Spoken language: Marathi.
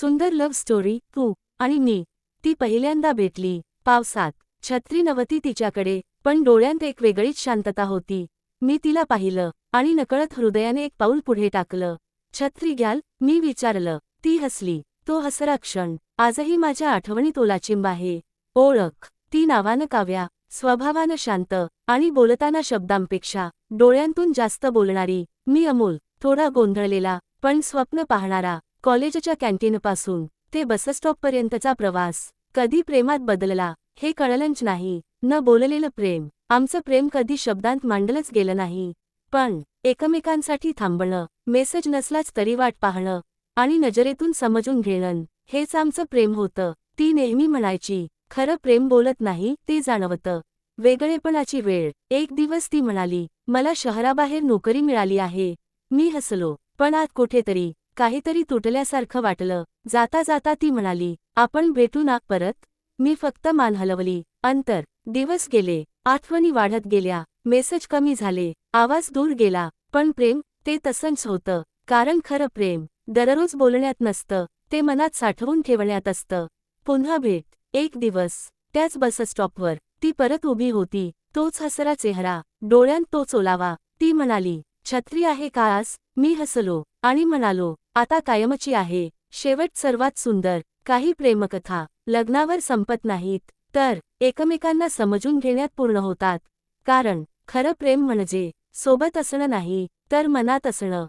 सुंदर लव्ह स्टोरी तू आणि मी. ती पहिल्यांदा भेटली पावसात. छत्री नव्हती तिच्याकडे पण डोळ्यांत एक वेगळीच शांतता होती. मी तिला पाहिलं आणि नकळत हृदयाने एक पाऊल पुढे टाकलं. छत्री घ्याल मी विचारलं. ती हसली. तो हसरा क्षण. आजही माझ्या आठवणीत ओलाचिंब आहे. ओळख. ती नावानं काव्या स्वभावानं शांत आणि बोलताना शब्दांपेक्षा डोळ्यांतून जास्त बोलणारी. मी अमोल थोडा गोंधळलेला पण स्वप्न पाहणारा. कॉलेजच्या कॅन्टीनपासून ते बसस्टॉपपर्यंतचा प्रवास कधी प्रेमात बदलला हे कळलंच नाही. न बोललेलं प्रेम आमचं प्रेम कधी शब्दांत मांडलंच गेलं नाही. पण एकमेकांसाठी थांबणं मेसेज नसलाच तरी वाट पाहणं आणि नजरेतून समजून घेणं हेच आमचं प्रेम होतं. ती नेहमी म्हणायची खरं प्रेम बोलत नाही ते जाणवतं. वेगळेपणाची वेळ एक दिवस ती म्हणाली मला शहराबाहेर नोकरी मिळाली आहे. मी हसलो पण आत कुठेतरी काहीतरी तुटल्यासारखं वाटलं. जाता जाता ती म्हणाली आपण भेटू ना परत. मी फक्त मान हलवली अंतर. दिवस गेले. आठवणी वाढत गेल्या. मेसेज कमी झाले. आवाज दूर गेला. पण प्रेम ते तसंच होतं. कारण खरं प्रेम दररोज बोलण्यात नसतं. ते मनात साठवून ठेवण्यात असतं. पुन्हा भेट. एक दिवस. त्याच बसस्टॉपवर. ती परत उभी होती. तोच हसरा चेहरा. डोळ्यांत तोच ओलावा ती म्हणाली छत्री आहे का आज? मी हसलो आणि म्हणालो आता कायमची आहे. शेवट सर्वात सुंदर. काही प्रेमकथा. लग्नावर संपत नाहीत. तर एकमेकांना समजून घेण्यात पूर्ण होतात. कारण खरं प्रेम म्हणजे सोबत असणं नाही तर मनात असणं.